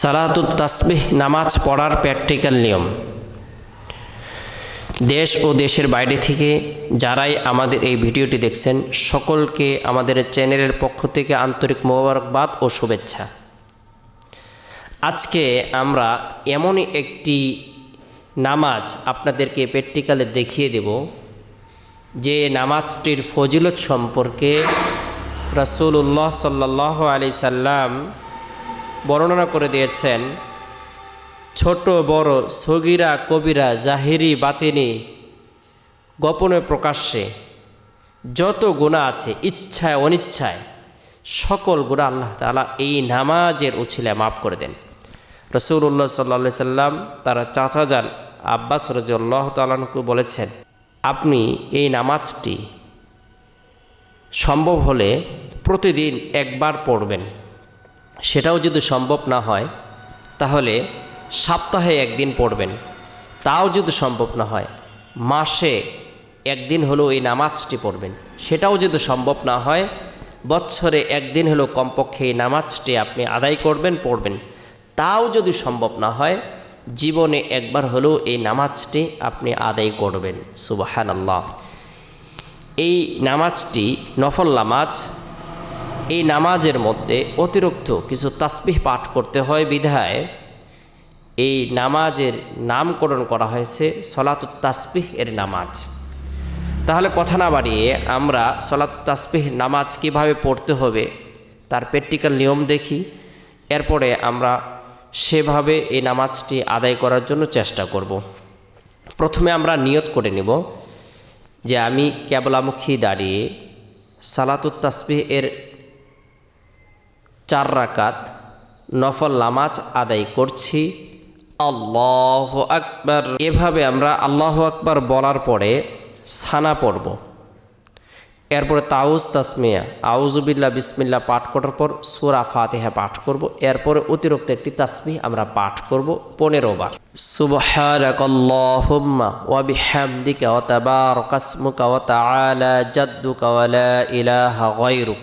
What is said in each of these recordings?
সালাতুত তাসবিহ, নামাজ পড়ার প্র্যাকটিক্যাল নিয়ম। দেশ ও দেশের বাইরে থেকে যারাই আমাদের এই ভিডিওটি দেখছেন, সকলকে আমাদের চ্যানেলের পক্ষ থেকে আন্তরিক মোবারকবাদ ও শুভেচ্ছা। আজকে আমরা এমনই একটি নামাজ আপনাদেরকে প্র্যাকটিক্যালে দেখিয়ে দেব, যে নামাজটির ফজিলত সম্পর্কে রসুল্লাহ সাল্লাহ আলি সাল্লাম বর্ণনা করে দিয়েছেন, ছোট, বড়, সগিরা, কবিরা, জাহিরি, বাতিনি, গোপনে প্রকাশ্যে যত গুণা আছে, ইচ্ছায়, অনিচ্ছায়, সকল গুণা আল্লাহ তালা এই নামাজের উছিলে মাফ করে দেন। রসুল্লাহ সাল্লা সাল্লাম তারা চাচা যান আব্বাস রাজিউল্লাহ তালানকু বলেছেন, আপনি এই নামাজটি সম্ভব হলে প্রতিদিন একবার পড়বেন। সেটাও যদি সম্ভব না হয়, তাহলে সপ্তাহে একদিন পড়বেন। তাও যদি সম্ভব না হয়, মাসে একদিন হলেও এই নামাজটি পড়বেন। সেটাও যদি সম্ভব না হয়, বছরে একদিন হলেও কমপক্ষে এই নামাজটি আপনি আদায় করবেন, পড়বেন। তাও যদি সম্ভব না হয়, জীবনে একবার হলেও এই নামাজটি আপনি আদায় করবেন। সুবাহান আল্লাহ এই নামাজটি নফল নামাজ এই নামাজের মধ্যে অতিরিক্ত কিছু তাসবিহ পাঠ করতে হয় বিধায় এই নামাজের নামকরণ করা হয়েছে সলাতুত তাসবিহ এর নামাজ। তাহলে কথা না বাড়িয়ে আমরা সলাতুত তাসবিহ নামাজ কীভাবে পড়তে হবে তার প্র্যাকটিক্যাল নিয়ম দেখি, এরপরে আমরা সেভাবে এই নামাজটি আদায় করার জন্য চেষ্টা করব। প্রথমে আমরা নিয়ত করে নেব যে আমি কেবলামুখী দাঁড়িয়ে সালাতুত তাসবিহ এর চার রাকাত নফল নামাজ আদায় করছি। আল্লাহ আকবার। এভাবে আমরা আল্লাহ আকবার বলার পরে সানা পড়ব। এরপরে তাউজ তাসমিয়া আউজুবিল্লা বিসমিল্লা পাঠ করার পর সুরা ফাতেহা পাঠ করব। এরপরে অতিরিক্ত একটি তাসমি আমরা পাঠ করব পনেরো বার। সুবহানাকাল্লাহুম্মা ওয়া বিহামদিকা ওয়া তাবারাকাসমুকা ওয়া তাআলা জাদ্দুকা ওয়া লা ইলাহা গায়রুক।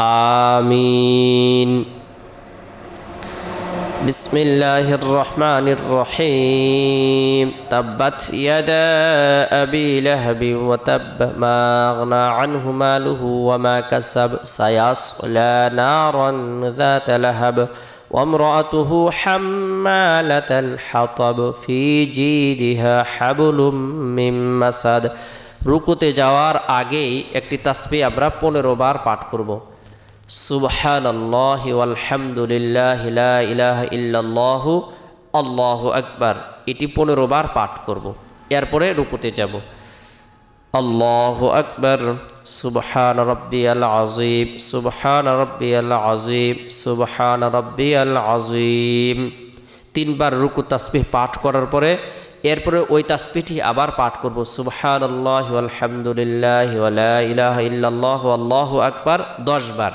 آمين بسم الله الرحمن الرحيم تبت يدا أبي لهب وتب ما أغنى عنه ماله وما كسب سيصلى نارا ذات لهب وامرأته حمالة الحطب في جيدها حبل من مسد রুকুতে যাওয়ার আগেই একটি তাসবি আমরা পনেরো বার পাঠ করব সুবহান আল্লাহ আলহামদুলিল্লাহ ইলাহ ইল্লাল্লাহ আল্লাহ আকবার। এটি পনেরো বার পাঠ করব, এরপরে রুকুতে যাব। আল্লাহ আকবর, সুবহান রব্বি আল আজিম সুবহান রব্বি আল আজিম সুবহান রব্বি আল আজিম তিনবার রুকু তাসবিহ পাঠ করার পরে, এরপরে ওই তাসবিহটি আবার পাঠ করব সুবহান আল্লাহ আলহামদুলিল্লাহ ইলাহ ইল্লাল্লাহ আল্লাহ আকবার, দশ বার।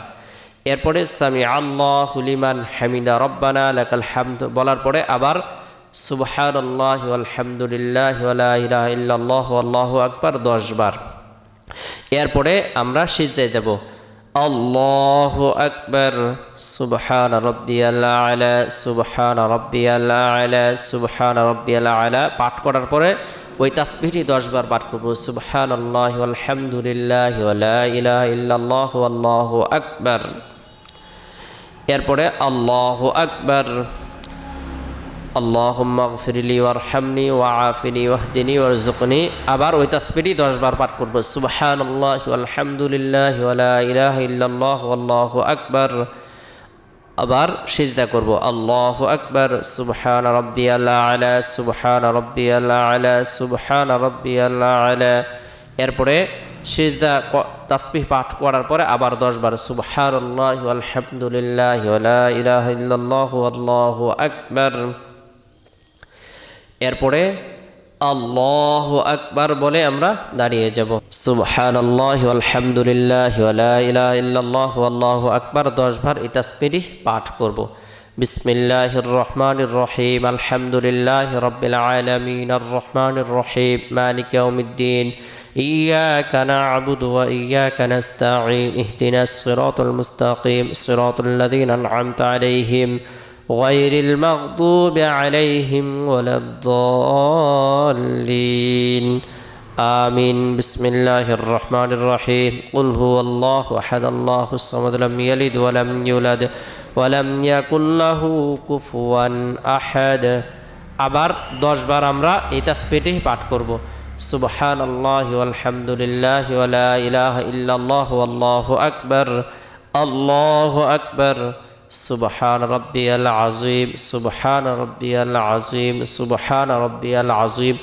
এরপরে সামি আল্লাহ হুলিমান হামিদা, রব্বানা লাকাল হামদ বলার পরে আবার সুবহান আলহামদুলিল্লাহ ইলাহ ইল্লাল্লাহ আল্লাহ আকবার দশ বার। এরপরে আমরা সিজদায় যাব। আল্লাহ আকবর, সুবহান রব্বি আল্লাহ আলা, সুবহান রব্বি আল্লাহ আলা, সুবহান রব্বি আল্লাহ আলা পাঠ করার পরে ওই তাসবিহটি দশবার পাঠ করব। সুবহান আল্লাহ আলহামদুলিল্লাহ ইল্লাল্লাহ আল্লাহ আকবর। এরপরে আল্লাহ আকবর। আল্লাহ মগফিরলি ওয়ারহামনি ওয়াফিনি ওয়াহদিনী ওয়ারজুকনি আবার ওই তাসপিরি দশবার পাঠ করব। সুবহান আল্লাহ আলহামদুলিল্লাহ ইলাহ ইল্লাল্লাহ আল্লাহ আকবর। আবার সিজদা করব। আল্লাহ আকবর। সুবহান রব্বি আল্লাহ আলা, সুবহান রব্বি আল্লাহ আলা, সুবহান রব্বি আল্লাহ আলা। এরপরে সিজদা তাসবিহ পাঠ করার পরে আবার দশ বার সুবহানাল্লাহ আলহামদুলিল্লাহ ওয়ালা ইলাহা এরপরে আল্লাহ আকবার বলে আমরা দাঁড়িয়ে যাব। সুবহান আল্লাহ আলহামদুলিল্লাহ ইলাহ ইল্লাল্লাহ আল্লাহ আকবার দশ বার এই তাসবিটি পাঠ করব। বিসমিল্লাহ রহমান রহিম, আলহামদুলিল্লাহ আলমিন রহমান রহিম, মালিক إياك نعبد وإياك نستعين اهدنا الصراط المستقيم صراط الذين أنعمت عليهم غير المغضوب عليهم ولا الضالين آمين بسم الله الرحمن الرحيم قل هو الله أحد الله الصمد لم يلد ولم يولد ولم يكن له كفوا أحد আবার দশ বার আমরা এই তাসবিহটি পাঠ করব সুবহান আল্লাহ আলহামদুলিল্লাহ ইলাহা ইল্লাল্লাহ আল্লাহু আকবার আল্লাহু আকবার, সুবহান রব্বিয়াল আজিম সুবহান রব্বিয়াল আজিম সুবহান রব্বিয়াল আজিম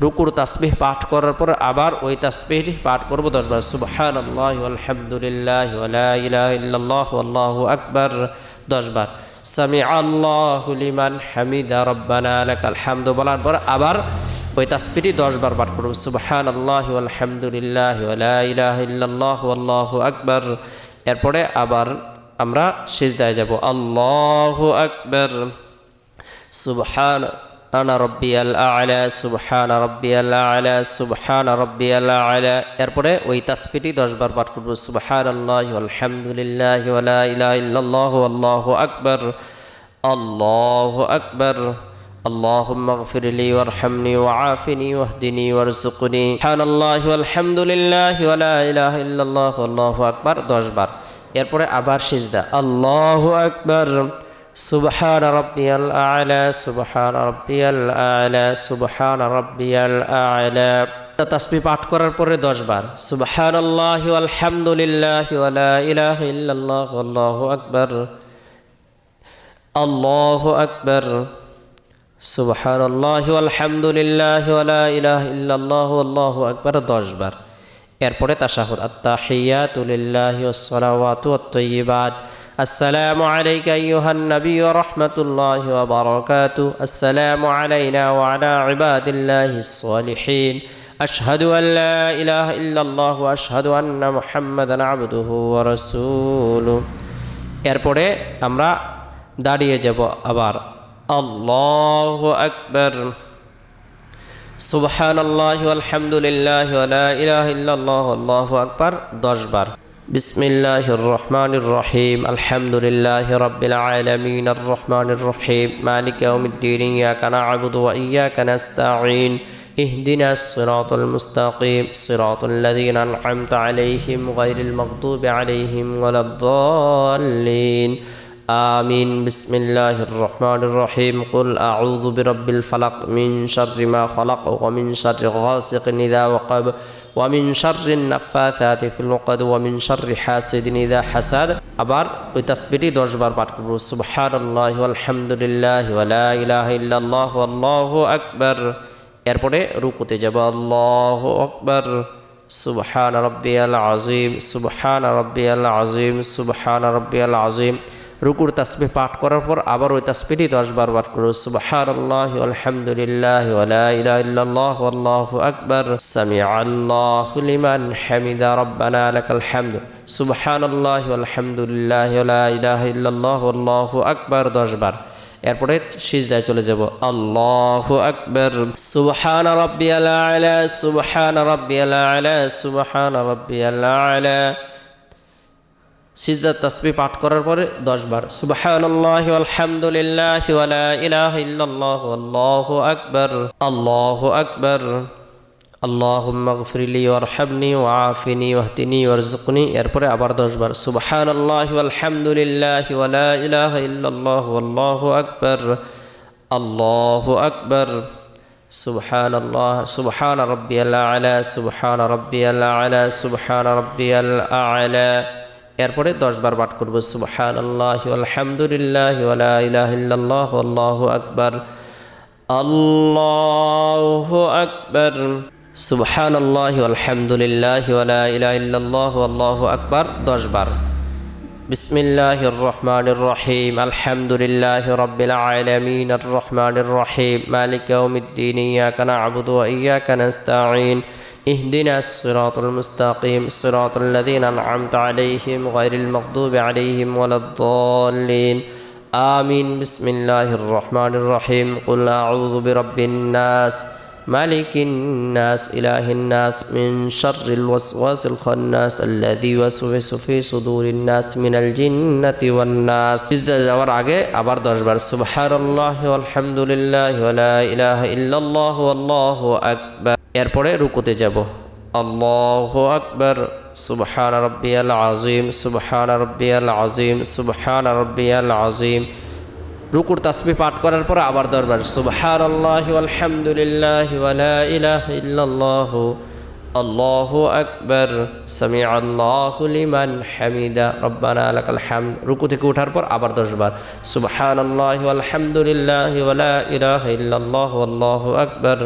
রুকুর তাসবিহ পাঠ করার পর আবার ওই তাসবিহটি পাঠ করব দশবার সুবহান আল্লাহ আলহামদুলিল্লাহ ইল্লাল্লাহ আল্লাহু আকবার দশবার সামি আল্লাহ লিমান হামিদা, রব্বানা লাকাল হামদু বলার পর আবার ওই তাসবিহটি দশবার পাঠ করব সুবহান আল্লাহ আলহামদুলিল্লাহ ইল্লাল্লাহ আল্লাহু আকবার। এরপরে আবার আমরা সিজদায় যাব। আল্লাহ আকবর। সুবহান আনা রব্বিয়াল আলা, সুবহান রব্বিয়াল আলা, সুবহান রব্বিয়াল আলা। এরপরে ওই তাসবিটি দশবার পাঠ করব। সুবহান আল্লাহ আলহামদুলিল্লাহ আল্লাহু আকবর। আল্লাহু আকবর। اللهم اغفر لي وارحمني وعافني واهدني وارزقني سبحان الله والحمد لله ولا اله الا الله والله اكبر 10 বার এরপরে আবার সিজদা আল্লাহু আকবার সুবহান রাব্বিয়াল আ'লা সুবহান রাব্বিয়াল আ'লা সুবহান রাব্বিয়াল আ'লা তাসবিহ পাঠ করার পরে 10 বার সুবহানাল্লাহি ওয়ালহামদুলিল্লাহি ওয়ালা ইলাহা ইল্লাল্লাহ আল্লাহু আকবার আল্লাহু আকবার সুবহান আল্লাহ আলহামদুলিল্লাহ ইলাহ ইল্লাল্লাহ আল্লাহু আকবার দশ বার। এরপরে তাশাহুদ আত্তাহিয়াতুলিল্লাহ ওয়াসসালাওয়াতু ওয়াত-তাইয়্যিবাত আসসালামু আলাইকা আইয়ুহান নবী ওয়া রাহমাতুল্লাহি ওয়া বারাকাতু। আসসালামু আলাইনা ওয়া আলা ইবাদিল্লাহিস সালিহিন আশহাদু আন লা ইলাহা ইল্লাল্লাহ ওয়া আশহাদু এরপরে আমরা দাঁড়িয়ে যাব আবার الله أكبر. سبحان الله والحمد لله ولا إله إلا الله الله أكبر. دجبر بسم الله الرحمن الرحيم. الحمد لله رب العالمين. الرحمن الرحيم. مالك يوم الدين. إياك نعبد وإياك نستعين. اهدنا الصراط المستقيم. صراط الذين أنعمت عليهم غير المغضوب عليهم ولا الضالين. آمين بسم الله الرحمن الرحيم قل أعوذ برب الفلق من شر ما خلق ومن شر غاسق إذا وقب ومن شر النفاثات في العقد ومن شر حاسد إذا حسد আবার ওই তাসবিটি দশ বার পাঠ করবো সুবহান আল্লাহ আলহামদুলিল্লাহ ওয়ালা ইলাহা ইল্লাল্লাহ আল্লাহু আকবার এরপরে রুকুতে যাব আল্লাহু আকবার সুবহান রাব্বিয়াল আযীম সুবহান রাব্বিয়াল আযীম সুবহান রাব্বিয়াল আযীম রুকুর তাসবিহ পাঠ করার পর আবার ওই তাসবিহটি দশ বার পাঠ করো। সুবহানাল্লাহি আলহামদুলিল্লাহ ইল্লাল্লাহ আল্লাহু আকবার। সামিআল্লাহু লিমান হামিদা। রব্বানা লাকাল হামদ। সুবহানাল্লাহি আলহামদুলিল্লাহ ওয়ালা ইলাহা ইল্লাল্লাহ আল্লাহু আকবার। দশ বার এরপরে সিজদায় চলে যাব। আল্লাহু আকবার। সুবহান রাব্বিয়াল আলা। সুবহান রাব্বিয়াল আলা। সুবহান রাব্বিয়াল আলা। সিজদার তসবি পাঠ করার পরে দশ বার সুবহানাল্লাহ আলহামদুলিল্লাহ ওয়ালা ইলাহা ইল্লাল্লাহ আল্লাহু আকবার আল্লাহু আকবার اللهم اغفر لي وارحمني وعافني واهدني وارزقني এরপরে আবার দশ বার সুবহানাল্লাহ আলহামদুলিল্লাহ ওয়ালা ইলাহা ইল্লাল্লাহ আল্লাহু আকবার আল্লাহু আকবার سبحان الله سبحان ربي الأعلى سبحان ربي الأعلى سبحان ربي الأعلى এরপরে দশবার পাঠ করব সুবহান আল্লাহ আলহামদুলিল্লাহ ইলাহ আল্লাহ আকবর আল্লাহ আকবর সুবহান আল্লাহ আলহামদুলিল্লাহ ইলাহ আল্লাহ আকবর, দশবার। বিসমিল্লাহ রহমান রহিম, আলহামদুলিল্লাহ রবিল আলমিন রহমান রহিম, মালিক ইয়াকানা আবুদ ইয়াকানস্তাইন اهدنا الصراط المستقيم صراط الذين أنعمت عليهم غير المغضوب عليهم ولا الضالين. آمين. بسم الله الرحمن الرحيم. قل أعوذ برب الناس مالك الناس إله الناس من شر الوسواس الخناس الذي يوسوس في صدور الناس من الجنة والناس সিজদা যাওয়ার আগে আবার দশ বার সুবহানাল্লাহ আলহামদুলিল্লাহ ওয়ালা ইলাহা ইল্লাল্লাহ আল্লাহু আকবার এরপরে রুকুতে যাব আল্লাহু আকবার সুবহান রাব্বিয়াল আযীম সুবহান রাব্বিয়াল আযীম সুবহান রাব্বিয়াল আযীম রুকুর তাসবি পাঠ করার পর আবার দরবার। সুবহান আল্লাহ আলহামদুলিল্লাহ ইলাহ ইল্লাল্লাহ। আল্লাহু আকবার। সামি আল্লাহ লিমান হামিদা। রব্বানা লাকাল হামদ। রুকু থেকে ওঠার পর আবার দশবার। সুবহান আল্লাহ আলহামদুলিল্লাহ ইলাহ ইল্লাল্লাহ আল্লাহু আকবার।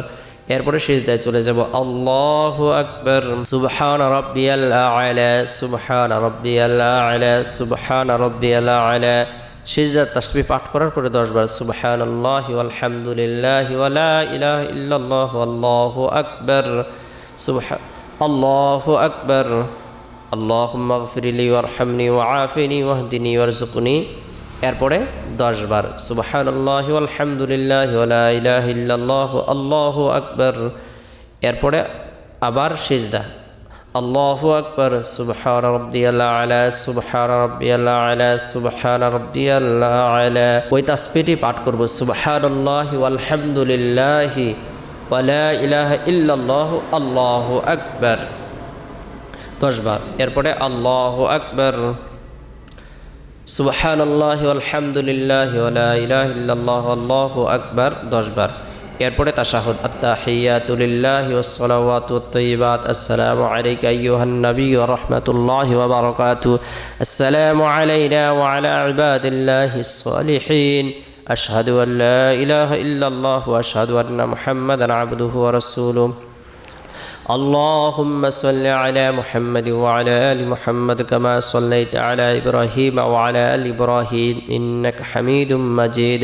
এরপরে সিজদায় চলে যাব। আল্লাহু আকবার। সুবহান রাব্বিয়াল আলা। সুবহান রাব্বিয়াল আলা। সুবহান রাব্বিয়াল আলা। সিজদার তাসবি পাঠ করার পরে দশবার সুবাহান আল্লাহ আলহামদুলিল্লাহ ইলাহ ইল্লাহ আল্লাহ আকবর। সুবাহ আল্লাহ আকবর। আল্লাহ মগফিরিলি ওয়ারহামনি ওয়াফিনি ওয়াহদিনী ওয়ারজুকুনি এরপরে দশবার সুবাহান আল্লাহ আলহামদুলিল্লাহ ইলাহ ইল্লাহ আল্লাহ আকবর। এরপরে আবার সিজদা। আল্লাহু আকবার, সুবহান রাব্বিয়াল আলা, সুবহান রাব্বিয়াল আলা, সুবহান রাব্বিয়াল আলা। ওই তাসবিহটি পাঠ করব, সুবহানাল্লাহি ওয়ালহামদুলিল্লাহি ওয়ালা ইলাহা ইল্লাল্লাহ, আল্লাহু আকবার। দশবার এরপরে আল্লাহু আকবার। সুবহানাল্লাহ আলহামদুলিল্লাহ ওয়ালা ইলাহা ইল্লাল্লাহ, আল্লাহু আকবার দশবার এরপরে তাশাহুদ আত্তাহিয়াতুলিল্লাহি ওয়াসসালাওয়াতু ওয়াত-তাইয়্যিবাত আসসালামু আলাইকা আইয়ুহান নবী ওয়া রাহমাতুল্লাহি ওয়া বারাকাতুহু আসসালামু আলাইনা ওয়া আলা ইবাদিল্লাহিস সালিহিন আশহাদু আন লা ইলাহা ইল্লাল্লাহ ওয়া আশহাদু আন্না মুহাম্মাদান আবদুহু ওয়া রাসূলুহু اللهم صل على محمد وعلى ال محمد كما صليت على ابراهيم وعلى ال ابراهيم انك حميد مجيد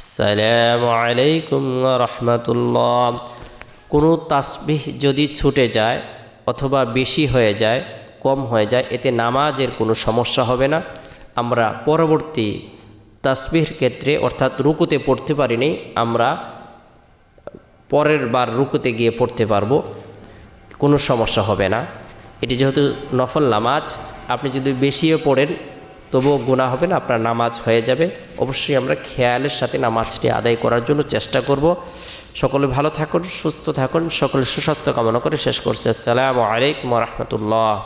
সালাম আলাইকুম রহমতুল্লাহ। কোনো তাসবিহ যদি ছুটে যায় অথবা বেশি হয়ে যায়, কম হয়ে যায়, এতে নামাজের কোনো সমস্যা হবে না। আমরা পরবর্তী তাসবির ক্ষেত্রে অর্থাৎ রুকুতে পড়তে পারিনি, আমরা পরের বার রুকুতে গিয়ে পড়তে পারব, কোনো সমস্যা হবে না। এটি যেহেতু নফল নামাজ, আপনি যদি বেশিও পড়েন তবুও গুণা হবে না, আপনার নামাজ হয়ে যাবে। অবশ্যই আমরা খেয়ালের সাথে নামাজটি আদায় করার জন্য চেষ্টা করব। সকলে ভালো থাকুন, সুস্থ থাকুন সকলে সুস্বাস্থ্য কামনা করে শেষ করছে। আসসালামু আলাইকুম রহমতুল্লাহ।